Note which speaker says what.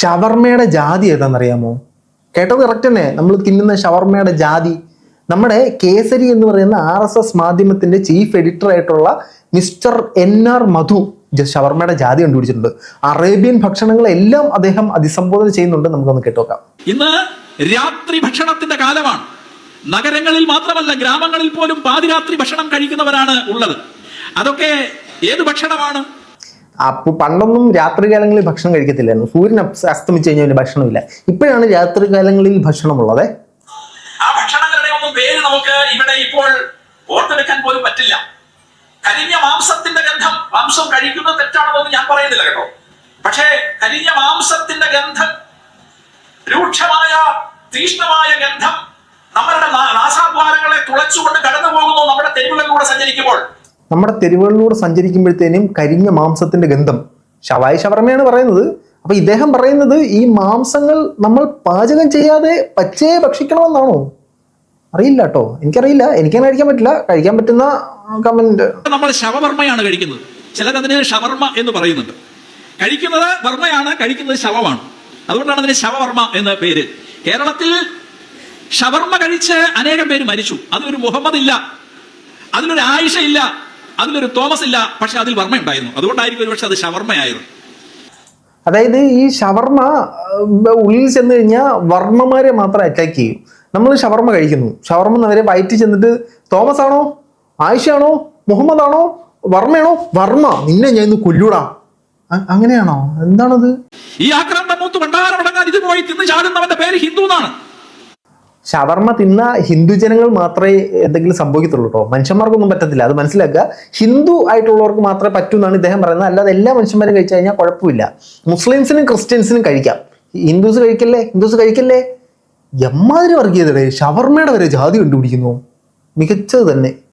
Speaker 1: ഷവർമയുടെ ജാതി ഏതാണെന്നറിയാമോ? കേട്ടത് കറക്റ്റ് തന്നെ. നമ്മൾ തിന്നുന്ന ഷവർമയുടെ ജാതി. നമ്മുടെ കേസരി എന്ന് പറയുന്ന ആർ എസ് എസ് മാധ്യമത്തിന്റെ ചീഫ് എഡിറ്റർ ആയിട്ടുള്ള മിസ്റ്റർ എൻ ആർ മധു ഷവർമയുടെ ജാതി കണ്ടുപിടിച്ചിട്ടുണ്ട്. അറേബ്യൻ ഭക്ഷണങ്ങളെല്ലാം അദ്ദേഹം അതിസംബോധന ചെയ്യുന്നുണ്ട്. നമുക്കൊന്ന് കേട്ടോക്കാം.
Speaker 2: ഇന്ന് രാത്രി ഭക്ഷണത്തിന്റെ കാലമാണ്. നഗരങ്ങളിൽ മാത്രമല്ല ഗ്രാമങ്ങളിൽ പോലും പാതിരാത്രി ഭക്ഷണം കഴിക്കുന്നവരാണ് ഉള്ളത്. അതൊക്കെ ഏത് ഭക്ഷണമാണ്?
Speaker 1: അപ്പൊ പണ്ടൊന്നും രാത്രികാലങ്ങളിൽ ഭക്ഷണം കഴിക്കത്തില്ലായിരുന്നു. സൂര്യൻ അസ്തമിച്ചു കഴിഞ്ഞാൽ പിന്നെ ഭക്ഷണമില്ല. ഇപ്പോഴാണ് രാത്രികാലങ്ങളിൽ ഭക്ഷണമുള്ളത്.
Speaker 2: ആ ഭക്ഷണങ്ങളുടെ ഒന്നും പേര് നമുക്ക് ഇവിടെ ഇപ്പോൾ ഓർത്തെടുക്കാൻ പോലും പറ്റില്ല. കരിഞ്ഞ മാംസത്തിന്റെ ഗന്ധം മാംസം കഴിക്കുന്നത് തെറ്റാണെന്നൊന്നും ഞാൻ പറയുന്നില്ല കേട്ടോ. പക്ഷേ കരിഞ്ഞ മാംസത്തിന്റെ ഗന്ധം രൂക്ഷമായ തീഷ്ണമായ ഗന്ധം നമ്മളുടെ നാസാദ്വാരങ്ങളെ തുളച്ചുകൊണ്ട് കടന്നു പോകുന്നു നമ്മുടെ തെരുവുകളിലൂടെ സഞ്ചരിക്കുമ്പോൾ.
Speaker 1: നമ്മുടെ തെരുവുകളിലൂടെ സഞ്ചരിക്കുമ്പോഴത്തേനും കരിഞ്ഞ മാംസത്തിന്റെ ഗന്ധം. ശവായി ശവർമ്മയാണ് പറയുന്നത്. അപ്പൊ ഇദ്ദേഹം പറയുന്നത് ഈ മാംസങ്ങൾ നമ്മൾ പാചകം ചെയ്യാതെ പച്ചയെ ഭക്ഷിക്കണമെന്നാണോ? അറിയില്ല കേട്ടോ. എനിക്കറിയില്ല. എനിക്കങ്ങനെ കഴിക്കാൻ പറ്റില്ല. കഴിക്കാൻ പറ്റുന്ന കമന്റ്
Speaker 2: നമ്മൾ ശവവർമ്മയാണ് കഴിക്കുന്നത്. ചിലരതിന് ഷവർമ്മ എന്ന് പറയുന്നുണ്ട്. കഴിക്കുന്നത് വർമ്മയാണ് കഴിക്കുന്നത് ശവമാണ്. അതുകൊണ്ടാണ് അതിന് ശവവർമ്മ എന്ന പേര്. കേരളത്തിൽ ഷവർമ്മ കഴിച്ച് അനേകം പേര് മരിച്ചു. അതിലൊരു മുഹമ്മദ് ഇല്ല അതിനൊരു ആയിഷ ഇല്ല അതിലൊരു തോമസ് ഇല്ല പക്ഷെ അതിൽ വർമ്മ ഉണ്ടായിരുന്നു. അതുകൊണ്ടായിരിക്കും ഒരുപക്ഷെ അത് ഷവർമ്മയായിരുന്നു
Speaker 1: അതായത് ഈ ഷവർമ്മ ഉള്ളിൽ ചെന്ന് കഴിഞ്ഞാൽ വർമ്മമാരെ മാത്രം അറ്റാക്ക് ചെയ്യും. നമ്മൾ ഷവർമ്മ കഴിക്കുന്നു. ഷവർമ്മ അവരെ വയറ്റിൽ ചെന്നിട്ട് തോമസ് ആണോ? ആയിഷയാണോ മുഹമ്മദ് ആണോ? വർമ്മയാണോ? വർമ്മ നിന്നെ ഞാൻ ഇന്ന് കൊല്ലൂടാ. അങ്ങനെയാണോ? എന്താണത്?
Speaker 2: ഈ ആക്രമണം മൂത്ത് ഭണ്ഡാരമടങ്ങാൻ ഇത് പോയി തിന്ന് ചാടുന്നവന്റെ പേര് ഹിന്ദു എന്നാണ്.
Speaker 1: ഷവർമ തിന്ന ഹിന്ദു ജനങ്ങൾ മാത്രമേ എന്തെങ്കിലും സംഭവിക്കത്തുള്ളൂ കേട്ടോ മനുഷ്യന്മാർക്കൊന്നും പറ്റത്തില്ല. അത് മനസ്സിലാക്കുക. ഹിന്ദു ആയിട്ടുള്ളവർക്ക് മാത്രമേ പറ്റൂ എന്നാണ് ഇദ്ദേഹം പറയുന്നത്. അല്ലാതെ എല്ലാ മനുഷ്യന്മാരും കഴിച്ചു കഴിഞ്ഞാൽ കുഴപ്പമില്ല. മുസ്ലിംസിനും ക്രിസ്ത്യൻസിനും കഴിക്കാം. ഹിന്ദുസ് കഴിക്കല്ലേ? ഹിന്ദുസ് കഴിക്കല്ലേ? എമ്മാതിരി വർഗീയതയുടെ ഷവർമ്മയുടെ വരെ ജാതി കണ്ടുപിടിക്കുന്നു. മികച്ചത് തന്നെ.